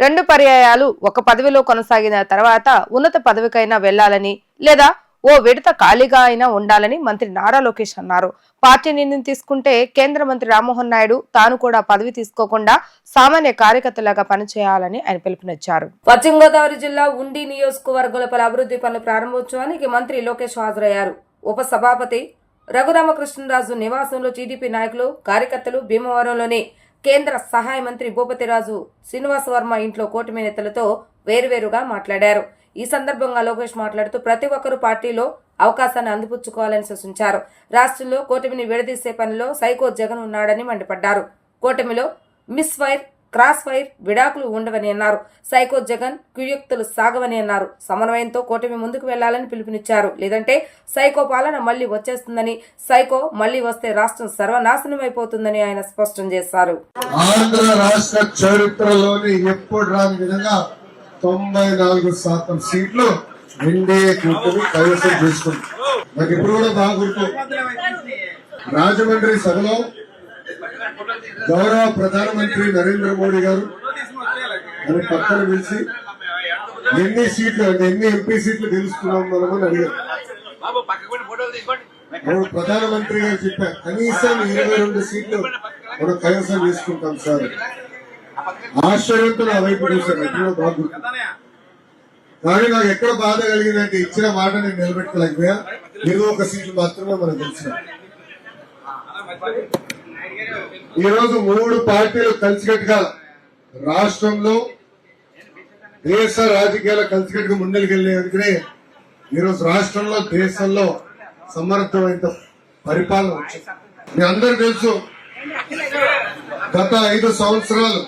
రెండు పర్యాయాలు ఒక పదవిలో కొనసాగిన తర్వాత ఉన్నత పదవికైనా వెళ్ళాలని లేదా ఓ విడత ఖాళీగా అయినా ఉండాలని మంత్రి నారా లోకేష్ అన్నారు. పార్టీ నిర్ణయం తీసుకుంటే కేంద్ర మంత్రి రామ్మోహన్ నాయుడు తాను కూడా పదవి తీసుకోకుండా సామాన్య కార్యకర్తలాగా పనిచేయాలని ఆయన పిలుపునిచ్చారు. పశ్చిమ గోదావరి జిల్లా ఉండి నియోజకవర్గాల పలు అభివృద్ధి పనుల ప్రారంభోత్సవానికి మంత్రి లోకేష్ హాజరయ్యారు. ఉప సభాపతి రఘురామకృష్ణరాజు నివాసంలో టీడీపీ నాయకులు కార్యకర్తలు భీమవరంలోని కేంద్ర సహాయ మంత్రి భూపతిరాజు శ్రీనివాస వర్మ ఇంట్లో కూటమి నేతలతో వేరువేరుగా మాట్లాడారు. ఈ సందర్భంగా లోకేష్ మాట్లాడుతూ ప్రతి ఒక్కరూ పార్టీలో అవకాశాన్ని అందిపుచ్చుకోవాలని సూచించారు. రాష్ట్రంలో కూటమిని విడదీసే పనిలో సైకో జగన్ ఉన్నాడని మండిపడ్డారు. కూటమిలో మిస్ వైర్ క్రాస్ ఫైర్ విడాకులు ఉండవని అన్నారు. సైకో జగన్ కుయుక్తులు సాగవని అన్నారు. సమన్వయంతో కూటమి ముందుకు వెళ్ళాలని పిలుపునిచ్చారు. లేదంటే సైకో పాలన మళ్ళీ వచ్చేస్తుందని సైకో మళ్ళీ వస్తే రాష్ట్రం సర్వనాశనం అయిపోతుందని ఆయన స్పష్టం చేశారు. ఆంధ్ర రాష్ట్ర చరిత్రలోని ఎప్పుడు రాని విధంగా తొంభై నాలుగు శాతం సీట్లు ఎన్డీఏ కూటమి కైవసం చేసుకుంది. నాకు ఇప్పుడు కూడా బాగా గుర్తు రాజమండ్రి సభలో గౌరవ ప్రధానమంత్రి నరేంద్ర మోడీ గారు అని పక్కన పిలిచి ఎన్ని సీట్లు అంటే ఎన్ని ఎంపీ సీట్లు గెలుస్తున్నాం మనమని అడిగారు. ప్రధానమంత్రి గారు చెప్పారు కనీసం ఇరవై రెండు సీట్లు మనం కైవసం చేసుకుంటాం సార్. ఆశ్చర్యంతో నా వైపు చూశాను బాగు కానీ నాకు ఎక్కడ బాధ కలిగిందంటే ఇచ్చిన మాట నేను నిలబెట్టుకోలేకపోయా. ఏదో ఒక సీట్లు మాత్రమే మనం తెలిసిన ఈ రోజు మూడు పార్టీలు కలిసికట్టుగా రాష్ట్రంలో దేశ రాజకీయాలు కలిసికట్టుగా ముందరికెళ్ళేందుకనే ఈరోజు రాష్ట్రంలో దేశంలో సమర్థమైన పరిపాలన వచ్చింది. మీ అందరు తెలుసు గత ఐదు సంవత్సరాలు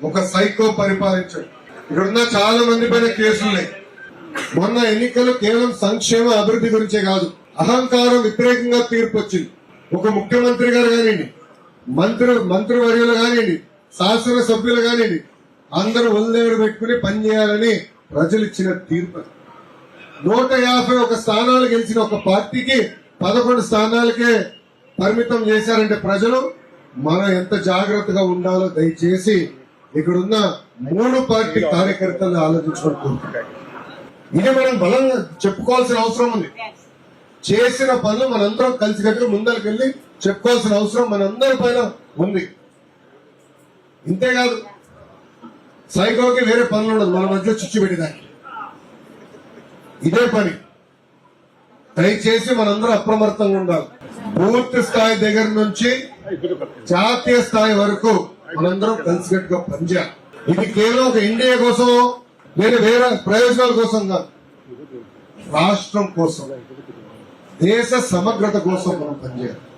ఒక సైకో పరిపాలించాడు ఇక్కడున్న చాలా మంది పైన కేసులున్నాయి మొన్న ఎన్నికలు కేవలం సంక్షేమ అభివృద్ధి గురించే కాదు అహంకారం వ్యతిరేకంగా తీర్పు వచ్చింది. ఒక ముఖ్యమంత్రి గారు కానివ్వండి మంత్రి మంత్రివర్యులు కానివ్వండి శాసన సభ్యులు కానివ్వండి అందరూ ఒళ్ళేరు పెట్టుకుని పనిచేయాలని ప్రజలు ఇచ్చిన తీర్పు. నూట యాభై ఒక స్థానాలు గెలిచిన ఒక పార్టీకి పదకొండు స్థానాలకే పరిమితం చేశారంటే ప్రజలు మనం ఎంత జాగ్రత్తగా ఉండాలో దయచేసి ఇక్కడున్న మూడు పార్టీ కార్యకర్తలు ఆలోచించుకొని ఇది మనం బలంగా చెప్పుకోవాల్సిన అవసరం ఉంది. చేసిన పనులు మనందరం కలిసికట్టుగా ముందరికెళ్ళి చెప్పుకోవాల్సిన అవసరం మనందరి పైన ఉంది. ఇంతేకాదు సైకోకి వేరే పనులు ఉండదు. మన మధ్య చిచ్చు పెట్టేదానికి. ఇదే పని. దయచేసి మనందరం అప్రమత్తంగా ఉండాలి. పూర్తి స్థాయి దగ్గర నుంచి జాతీయ స్థాయి వరకు మనందరం కలిసికట్టుగా పనిచేయాలి. ఇది కేవలం ఒక ఇండియా కోసం వేరే వేరే ప్రయోజనాల కోసం కాదు. రాష్ట్రం కోసం. దేశ సమగ్రత కోసం మనం పనిచేయాలి.